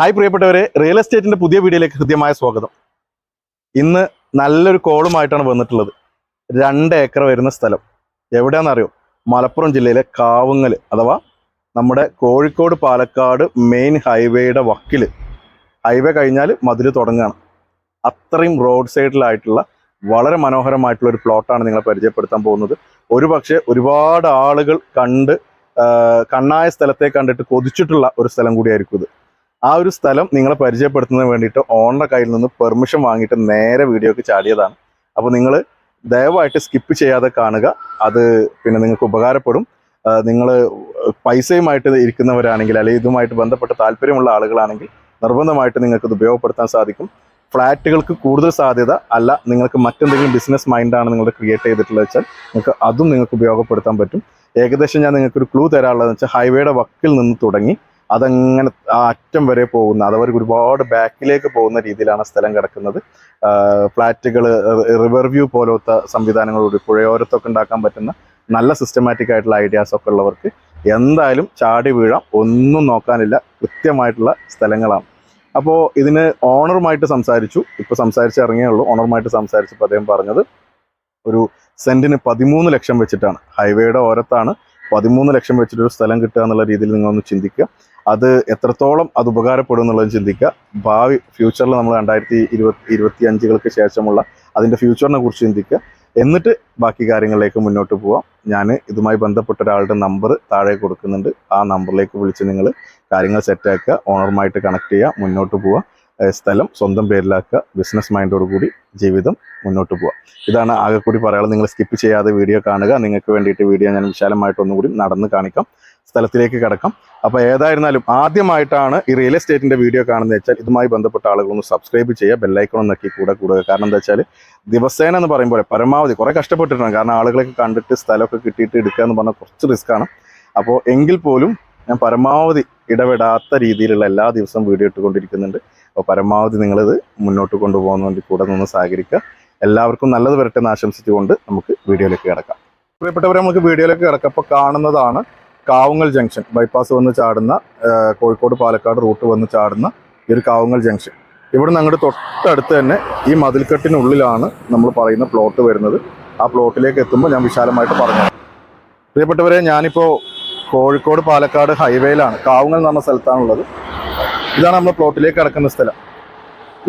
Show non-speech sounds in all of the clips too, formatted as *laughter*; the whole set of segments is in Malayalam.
ഹായ് പ്രിയപ്പെട്ടവരെ റിയൽ എസ്റ്റേറ്റിന്റെ പുതിയ വീഡിയോയിലേക്ക് ഹൃദ്യമായ സ്വാഗതം. ഇന്ന് നല്ലൊരു കോളുമായിട്ടാണ് വന്നിട്ടുള്ളത്. രണ്ട് ഏക്കർ വരുന്ന സ്ഥലം. എവിടെയാണെന്നറിയോ? മലപ്പുറം ജില്ലയിലെ കാവുങ്ങൽ അഥവാ നമ്മുടെ കോഴിക്കോട് പാലക്കാട് മെയിൻ ഹൈവേയുടെ വക്കിൽ ഹൈവേ കഴിഞ്ഞാൽ മതിൽ തുടങ്ങുകയാണ് അത്രയും റോഡ് സൈഡിലായിട്ടുള്ള വളരെ മനോഹരമായിട്ടുള്ള ഒരു പ്ലോട്ടാണ് നിങ്ങളെ പരിചയപ്പെടുത്താൻ പോകുന്നത്. ഒരു പക്ഷേ ഒരുപാട് ആളുകൾ കണ്ട് കണ്ണായ സ്ഥലത്തെ കണ്ടിട്ട് കൊതിച്ചിട്ടുള്ള ഒരു സ്ഥലം കൂടിയായിരിക്കും ഇത്. ആ ഒരു സ്ഥലം നിങ്ങളെ പരിചയപ്പെടുത്തുന്നതിന് വേണ്ടിയിട്ട് ഓണറുടെ കയ്യിൽ നിന്ന് പെർമിഷൻ വാങ്ങിയിട്ട് നേരെ വീഡിയോക്ക് ചാടിയതാണ്. അപ്പോൾ നിങ്ങൾ ദയവായിട്ട് സ്കിപ്പ് ചെയ്യാതെ കാണുക. അത് പിന്നെ നിങ്ങൾക്ക് ഉപകാരപ്പെടും. നിങ്ങൾ പൈസയുമായിട്ട് ഇരിക്കുന്നവരാണെങ്കിൽ അല്ലെങ്കിൽ ഇതുമായിട്ട് ബന്ധപ്പെട്ട താല്പര്യമുള്ള ആളുകളാണെങ്കിൽ നിർബന്ധമായിട്ട് നിങ്ങൾക്ക് ഇത് ഉപയോഗപ്പെടുത്താൻ സാധിക്കും. ഫ്ലാറ്റുകൾക്ക് കൂടുതൽ സാധ്യത അല്ല നിങ്ങൾക്ക് മറ്റെന്തെങ്കിലും ബിസിനസ് മൈൻഡാണ് നിങ്ങൾ ക്രിയേറ്റ് ചെയ്തിട്ടുള്ളത് വെച്ചാൽ നിങ്ങൾക്ക് അതും നിങ്ങൾക്ക് ഉപയോഗപ്പെടുത്താൻ പറ്റും. ഏകദേശം ഞാൻ നിങ്ങൾക്കൊരു ക്ലൂ തരാനുള്ളതെന്ന് വെച്ചാൽ ഹൈവേയുടെ വക്കിൽ നിന്ന് തുടങ്ങി. അതങ്ങനെ ആ അറ്റം വരെ പോകുന്ന അഥവാ ഒരു ഒരുപാട് ബാക്കിലേക്ക് പോകുന്ന രീതിയിലാണ് സ്ഥലം കിടക്കുന്നത്. ഫ്ലാറ്റുകൾ റിവർ വ്യൂ പോലത്തെ സംവിധാനങ്ങളോട് പുഴയോരത്തൊക്കെ ഉണ്ടാക്കാൻ പറ്റുന്ന നല്ല സിസ്റ്റമാറ്റിക് ആയിട്ടുള്ള ഐഡിയാസ് ഒക്കെ ഉള്ളവർക്ക് എന്തായാലും ചാടി വീഴാം. ഒന്നും നോക്കാനില്ല. കൃത്യമായിട്ടുള്ള സ്ഥലങ്ങളാണ്. അപ്പോൾ ഇതിന് ഓണറുമായിട്ട് സംസാരിച്ചു. ഇപ്പോൾ സംസാരിച്ചിറങ്ങിയേ ഉള്ളൂ. ഓണറുമായിട്ട് സംസാരിച്ചപ്പോൾ അദ്ദേഹം പറഞ്ഞത് ഒരു സെന്റിന് പതിമൂന്ന് ലക്ഷം വെച്ചിട്ടാണ്. ഹൈവേയുടെ ഓരത്താണ്. പതിമൂന്ന് ലക്ഷം വെച്ചിട്ടൊരു സ്ഥലം കിട്ടുക എന്നുള്ള രീതിയിൽ നിങ്ങളൊന്ന് ചിന്തിക്കുക. അത് എത്രത്തോളം അത് ഉപകാരപ്പെടും എന്നുള്ളത് ചിന്തിക്കുക. ഭാവി ഫ്യൂച്ചറിൽ നമ്മൾ രണ്ടായിരത്തി ഇരുപത്തി ഇരുപത്തി അഞ്ചുകൾക്ക് ശേഷമുള്ള അതിന്റെ ഫ്യൂച്ചറിനെ കുറിച്ച് ചിന്തിക്കുക. എന്നിട്ട് ബാക്കി കാര്യങ്ങളിലേക്ക് മുന്നോട്ട് പോവാം ഞാൻ ഇതുമായി ബന്ധപ്പെട്ട ഒരാളുടെ നമ്പർ താഴെ കൊടുക്കുന്നുണ്ട്. ആ നമ്പറിലേക്ക് വിളിച്ച് നിങ്ങൾ കാര്യങ്ങൾ സെറ്റാക്കുക ഓണറുമായിട്ട് കണക്ട് ചെയ്യുക. മുന്നോട്ട് പോവുക. സ്ഥലം സ്വന്തം പേരിലാക്കുക ബിസിനസ് മൈൻഡോട് കൂടി ജീവിതം മുന്നോട്ട് പോവുക. ഇതാണ് ആകെ കൂടി പറയാനുള്ളത്. നിങ്ങൾ സ്കിപ്പ് ചെയ്യാതെ വീഡിയോ കാണുക. നിങ്ങൾക്ക് വേണ്ടിയിട്ട് വീഡിയോ ഞാൻ വിശാലമായിട്ട് ഒന്നുകൂടി നടന്ന് കാണിക്കാം. സ്ഥലത്തിലേക്ക് കിടക്കാം. അപ്പോൾ ഏതായിരുന്നാലും ആദ്യമായിട്ടാണ് ഈ റിയൽ എസ്റ്റേറ്റിന്റെ വീഡിയോ കാണുന്നത് വെച്ചാൽ ഇതുമായി ബന്ധപ്പെട്ട ആളുകളൊന്ന് സബ്സ്ക്രൈബ് ചെയ്യുക. ബെല്ലൈക്കൺ നക്കി കൂടെ കൂടുക. കാരണം എന്താ വെച്ചാൽ ദിവസേന എന്ന് പറയുമ്പോൾ പരമാവധി കുറേ കഷ്ടപ്പെട്ടിട്ടുണ്ട്. കാരണം ആളുകളൊക്കെ കണ്ടിട്ട് സ്ഥലമൊക്കെ കിട്ടിയിട്ട് എടുക്കുക എന്ന് പറഞ്ഞാൽ കുറച്ച് റിസ്ക്കാണ് അപ്പോൾ എങ്കിൽ പോലും ഞാൻ പരമാവധി ഇടപെടാത്ത രീതിയിലുള്ള എല്ലാ ദിവസവും വീഡിയോ ഇട്ടുകൊണ്ടിരിക്കുന്നുണ്ട്. അപ്പോൾ പരമാവധി നിങ്ങളിത് മുന്നോട്ട് കൊണ്ടുപോകാൻ വേണ്ടി കൂടെ നിന്ന് സഹകരിക്കുക. എല്ലാവർക്കും നല്ലത് വരട്ടെ എന്ന് ആശംസിച്ചുകൊണ്ട് നമുക്ക് വീഡിയോയിലേക്ക് കിടക്കാം. പ്രിയപ്പെട്ടവരെ നമുക്ക് വീഡിയോയിലേക്ക് കിടക്കാം അപ്പോൾ കാണുന്നതാണ് കാവുങ്ങൽ ജംഗ്ഷൻ. ബൈപ്പാസ് വന്ന് ചാടുന്ന കോഴിക്കോട് പാലക്കാട് റൂട്ട് വന്ന് ചാടുന്ന ഈ ഒരു കാവുങ്ങൽ ജംഗ്ഷൻ. ഇവിടെ നിന്ന് അങ്ങോട്ട് തൊട്ടടുത്ത് തന്നെ ഈ മതിൽക്കെട്ടിനുള്ളിലാണ് നമ്മൾ പറയുന്ന പ്ലോട്ട് വരുന്നത്. ആ പ്ലോട്ടിലേക്ക് എത്തുമ്പോൾ ഞാൻ വിശാലമായിട്ട് പറഞ്ഞു പ്രിയപ്പെട്ടവരെ ഞാനിപ്പോൾ കോഴിക്കോട് പാലക്കാട് ഹൈവേയിലാണ് കാവുങ്ങൽ എന്ന് പറഞ്ഞ സ്ഥലത്താണുള്ളത്. ഇതാണ് നമ്മുടെ പ്ലോട്ടിലേക്ക് കിടക്കുന്ന സ്ഥലം.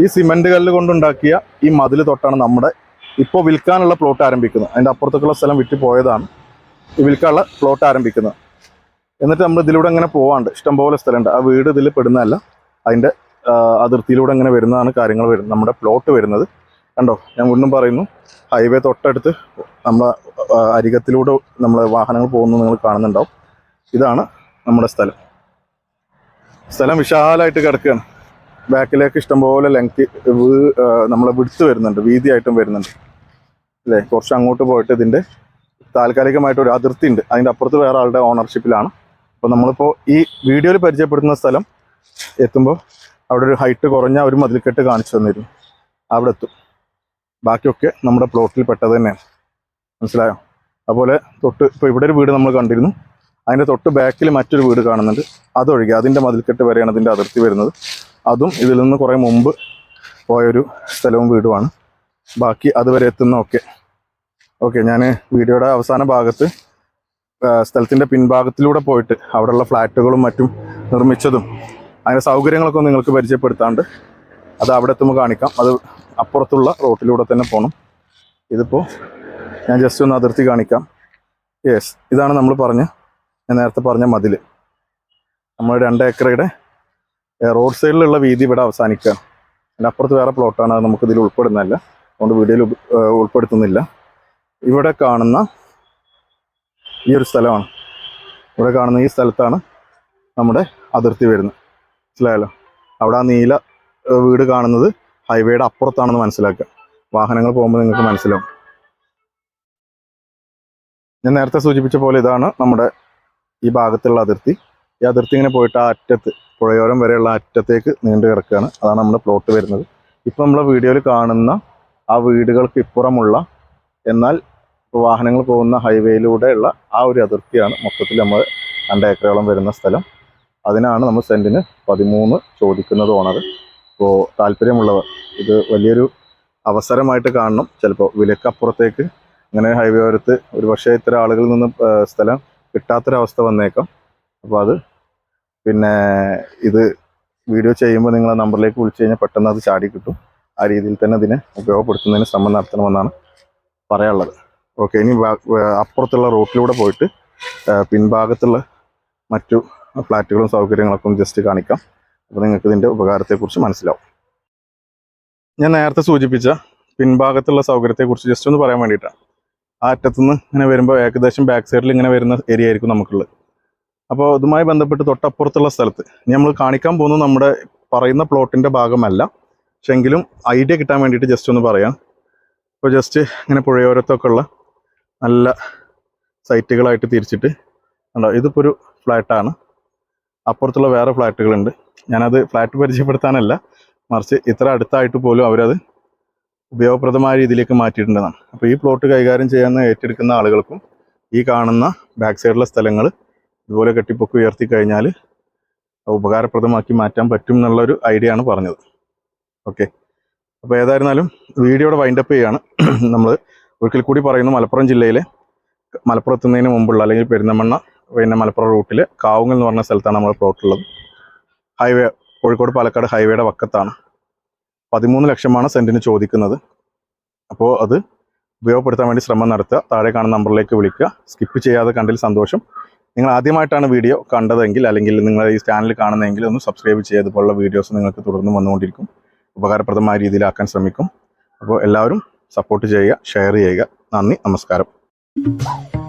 ഈ സിമെന്റ് കല്ല് കൊണ്ടുണ്ടാക്കിയ ഈ മതിൽ തൊട്ടാണ് നമ്മുടെ ഇപ്പോൾ വിൽക്കാനുള്ള പ്ലോട്ട് ആരംഭിക്കുന്നത്. അതിന്റെ അപ്പുറത്തേക്കുള്ള സ്ഥലം വിറ്റ് പോയതാണ് ഈ വിൽക്കാനുള്ള പ്ലോട്ട് ആരംഭിക്കുന്നത്. എന്നിട്ട് നമ്മൾ ഇതിലൂടെ അങ്ങനെ പോവാണ്ട്. ഇഷ്ടംപോലെ സ്ഥലമുണ്ട്. ആ വീട് ഇതിൽ പെടുന്നതല്ല. അതിന്റെ അതിർത്തിയിലൂടെ അങ്ങനെ വരുന്നതാണ് കാര്യങ്ങൾ വരുന്നത്. നമ്മുടെ പ്ലോട്ട് വരുന്നത്. കണ്ടോ? ഞാൻ വീണ്ടും പറയുന്നു. ഹൈവേ തൊട്ടടുത്ത് നമ്മളെ അരികത്തിലൂടെ നമ്മളെ വാഹനങ്ങൾ പോകുന്നത് നിങ്ങൾ കാണുന്നുണ്ടാവും. ഇതാണ് നമ്മുടെ സ്ഥലം. സ്ഥലം വിശാലമായിട്ട് കിടക്കുകയാണ്. ബാക്കിലേക്ക് ഇഷ്ടംപോലെ ലെങ്ത് നമ്മളെ വിടുത്ത് വരുന്നുണ്ട് വീതിയായിട്ടും വരുന്നുണ്ട്. അല്ലേ? കുറച്ച് അങ്ങോട്ട് പോയിട്ട് ഇതിന്റെ താൽക്കാലികമായിട്ട് ഒരു അതിർത്തി ഉണ്ട്. അതിന്റെ അപ്പുറത്ത് വേറെ ആളുടെ ഓണർഷിപ്പിലാണ് അപ്പോൾ നമ്മളിപ്പോൾ ഈ വീഡിയോയിൽ പരിചയപ്പെടുത്തുന്ന സ്ഥലം എത്തുമ്പോൾ അവിടെ ഒരു ഹൈറ്റ് കുറഞ്ഞ ഒരു മതിൽക്കെട്ട് കാണിച്ചു തന്നിരുന്നു. അവിടെ എത്തും. ബാക്കിയൊക്കെ നമ്മുടെ പ്ലോട്ടിൽ പെട്ടത് തന്നെയാണ്. മനസ്സിലായോ? അതുപോലെ തൊട്ട് ഇപ്പോൾ ഇവിടെ ഒരു വീട് നമ്മൾ കണ്ടിരുന്നു. അതിന്റെ തൊട്ട് ബാക്കിൽ മറ്റൊരു വീട് കാണുന്നുണ്ട്. അതൊഴികെ അതിന്റെ മതിൽക്കെട്ട് വരെയാണ് അതിന്റെ അതിർത്തി വരുന്നത്. അതും ഇതിൽ നിന്ന് കുറേ മുമ്പ് പോയൊരു സ്ഥലവും വീടുമാണ്. ബാക്കി അതുവരെ എത്തുന്ന ഓക്കെ ഓക്കെ ഞാൻ വീഡിയോയുടെ അവസാന ഭാഗത്ത് സ്ഥലത്തിന്റെ പിൻഭാഗത്തിലൂടെ പോയിട്ട് അവിടെയുള്ള ഫ്ലാറ്റുകളും മറ്റും നിർമ്മിച്ചതും അതിന്റെ സൗകര്യങ്ങളൊക്കെ നിങ്ങൾക്ക് പരിചയപ്പെടുത്താണ്ട് അത് അവിടെ എത്തുമ്പോൾ കാണിക്കാം. അത് അപ്പുറത്തുള്ള റോട്ടിലൂടെ തന്നെ പോകണം ഇതിപ്പോൾ ഞാൻ ജസ്റ്റ് ഒന്ന് അതിർത്തി കാണിക്കാം. യെസ് ഇതാണ് നമ്മൾ പറഞ്ഞ ഞാൻ നേരത്തെ പറഞ്ഞ മതിൽ നമ്മൾ രണ്ട് ഏക്കറയുടെ റോഡ് സൈഡിലുള്ള വീതി ഇവിടെ അവസാനിക്കുക. അതിന്റെ അപ്പുറത്ത് വേറെ പ്ലോട്ടാണ് അത് നമുക്കിതിൽ ഉൾപ്പെടുന്നതല്ല. അതുകൊണ്ട് വീഡിയോയിൽ ഉൾപ്പെടുത്തുന്നില്ല. ഇവിടെ കാണുന്ന ഈ ഒരു സ്ഥലമാണ്. ഇവിടെ കാണുന്ന ഈ സ്ഥലത്താണ് നമ്മുടെ അതിർത്തി വരുന്നത്. മനസ്സിലായല്ലോ? അവിടെ ആ നീല വീട് കാണുന്നത് ഹൈവേയുടെ അപ്പുറത്താണെന്ന് മനസ്സിലാക്കുക. വാഹനങ്ങൾ പോകുമ്പോൾ നിങ്ങൾക്ക് മനസ്സിലാവും. ഞാൻ നേരത്തെ സൂചിപ്പിച്ച പോലെ ഇതാണ് നമ്മുടെ ഈ ഭാഗത്തുള്ള അതിർത്തി. ഈ അതിർത്തി ഇങ്ങനെ പോയിട്ട് ആ അറ്റത്ത് പുഴയോരം വരെയുള്ള അറ്റത്തേക്ക് നീണ്ടു കിടക്കുകയാണ്. അതാണ് നമ്മുടെ പ്ലോട്ട് വരുന്നത്. ഇപ്പം നമ്മളെ വീഡിയോയിൽ കാണുന്ന ആ വീടുകൾക്ക് ഇപ്പുറമുള്ള എന്നാൽ വാഹനങ്ങൾ പോകുന്ന ഹൈവേയിലൂടെയുള്ള ആ ഒരു അതിർത്തിയാണ് മൊത്തത്തിൽ നമ്മൾ രണ്ട് ഏക്കറോളം വരുന്ന സ്ഥലം. അതിനാണ് നമ്മൾ സെന്റിന് പതിമൂന്ന് ചോദിക്കുന്നത് ഓണർ. അപ്പോൾ താല്പര്യമുള്ളവർ ഇത് വലിയൊരു അവസരമായിട്ട് കാണണം. ചിലപ്പോൾ വിലക്കപ്പുറത്തേക്ക് അങ്ങനെ ഹൈവേ ഓരത്ത് ഒരു പക്ഷേ ഇത്തരം ആളുകളിൽ നിന്ന് സ്ഥലം കിട്ടാത്തൊരവസ്ഥ വന്നേക്കാം. അപ്പോൾ അത് പിന്നെ ഇത് വീഡിയോ ചെയ്യുമ്പോൾ നിങ്ങൾ ആ നമ്പറിലേക്ക് വിളിച്ചു കഴിഞ്ഞാൽ പെട്ടെന്ന് അത് ചാടി കിട്ടും. ആ രീതിയിൽ തന്നെ അതിനെ ഉപയോഗപ്പെടുത്തുന്നതിന് ശ്രമം നടത്തണമെന്നാണ് പറയാനുള്ളത്. ഓക്കെ ഇനി അപ്പുറത്തുള്ള റോട്ടിലൂടെ പോയിട്ട് പിൻഭാഗത്തുള്ള മറ്റു ഫ്ലാറ്റുകളും സൗകര്യങ്ങളൊക്കെ ജസ്റ്റ് കാണിക്കാം. അപ്പോൾ നിങ്ങൾക്ക് ഇതിന്റെ ഉപകാരത്തെക്കുറിച്ച് മനസ്സിലാവും. ഞാൻ നേരത്തെ സൂചിപ്പിച്ച പിൻഭാഗത്തുള്ള സൗകര്യത്തെക്കുറിച്ച് ജസ്റ്റ് ഒന്ന് പറയാൻ വേണ്ടിയിട്ടാണ്. ആ അറ്റത്തുനിന്ന് ഇങ്ങനെ വരുമ്പോൾ ഏകദേശം ബാക്ക് സൈഡിൽ ഇങ്ങനെ വരുന്ന ഏരിയ ആയിരിക്കും നമുക്കുള്ളത്. അപ്പോൾ ഇതുമായി ബന്ധപ്പെട്ട് തൊട്ടപ്പുറത്തുള്ള സ്ഥലത്ത് ഇനി നമ്മൾ കാണിക്കാൻ പോകുന്നത് നമ്മുടെ പറയുന്ന പ്ലോട്ടിന്റെ ഭാഗമല്ല. പക്ഷെ എങ്കിലും ഐഡിയ കിട്ടാൻ വേണ്ടിയിട്ട് ജസ്റ്റ് ഒന്ന് പറയാം. ഇപ്പോൾ ജസ്റ്റ് ഇങ്ങനെ പുഴയോരത്തൊക്കെ ഉള്ള നല്ല സൈറ്റുകളായിട്ട് തിരിച്ചിട്ട് ഉണ്ടോ ഇതിപ്പോൾ ഒരു ഫ്ലാറ്റാണ് അപ്പുറത്തുള്ള വേറെ ഫ്ലാറ്റുകളുണ്ട് ഞാനത് ഫ്ലാറ്റ് പരിചയപ്പെടുത്താനല്ല. മറിച്ച് ഇത്ര അടുത്തായിട്ട് പോലും അവരത് ഉപയോഗപ്രദമായ രീതിയിലേക്ക് മാറ്റിയിട്ടുണ്ടെന്നാണ്. അപ്പോൾ ഈ പ്ലോട്ട് കൈകാര്യം ചെയ്യാൻ ഏറ്റെടുക്കുന്ന ആളുകൾക്കും ഈ കാണുന്ന ബാക്ക് സൈഡിലെ സ്ഥലങ്ങൾ ഇതുപോലെ കെട്ടിപ്പൊക്കി ഉയർത്തി കഴിഞ്ഞാൽ ഉപകാരപ്രദമാക്കി മാറ്റാൻ പറ്റും എന്നുള്ളൊരു ഐഡിയ ആണ് പറഞ്ഞത്. ഓക്കെ അപ്പോൾ ഏതായിരുന്നാലും വീഡിയോയുടെ വൈൻഡപ്പ് ചെയ്യാണ് *clears throat* നമ്മൾ ഒരിക്കൽ കൂടി പറയുന്നു മലപ്പുറം ജില്ലയിലെ മലപ്പുറം എത്തുന്നതിന് മുമ്പുള്ള അല്ലെങ്കിൽ പെരിന്തമണ്ണ പിന്നെ മലപ്പുറം റൂട്ടിൽ കാവുങ്ങൽ എന്ന് പറഞ്ഞ സ്ഥലത്താണ് നമ്മൾ പ്ലോട്ടുള്ളത് ഹൈവേ കോഴിക്കോട് പാലക്കാട് ഹൈവേയുടെ വക്കത്താണ്. പതിമൂന്ന് ലക്ഷമാണ് സെന്റിന് ചോദിക്കുന്നത്. അപ്പോൾ അത് ഉപയോഗപ്പെടുത്താൻ വേണ്ടി ശ്രമം നടത്തുക. താഴെ കാണുന്ന നമ്പറിലേക്ക് വിളിക്കുക. സ്കിപ്പ് ചെയ്യാതെ കണ്ടതിൽ സന്തോഷം. നിങ്ങൾ ആദ്യമായിട്ടാണ് വീഡിയോ കണ്ടതെങ്കിൽ അല്ലെങ്കിൽ നിങ്ങൾ ഈ ചാനൽ കാണുന്നതെങ്കിൽ ഒന്ന് സബ്സ്ക്രൈബ് ചെയ്യുക. ഇതുപോലുള്ള വീഡിയോസ് നിങ്ങൾക്ക് തുടർന്ന് വന്നുകൊണ്ടിരിക്കും. ഉപകാരപ്രദമായ രീതിയിലാക്കാൻ ശ്രമിക്കും. അപ്പോൾ എല്ലാവരും സപ്പോർട്ട് ചെയ്യുക ഷെയർ ചെയ്യുക. നന്ദി നമസ്കാരം.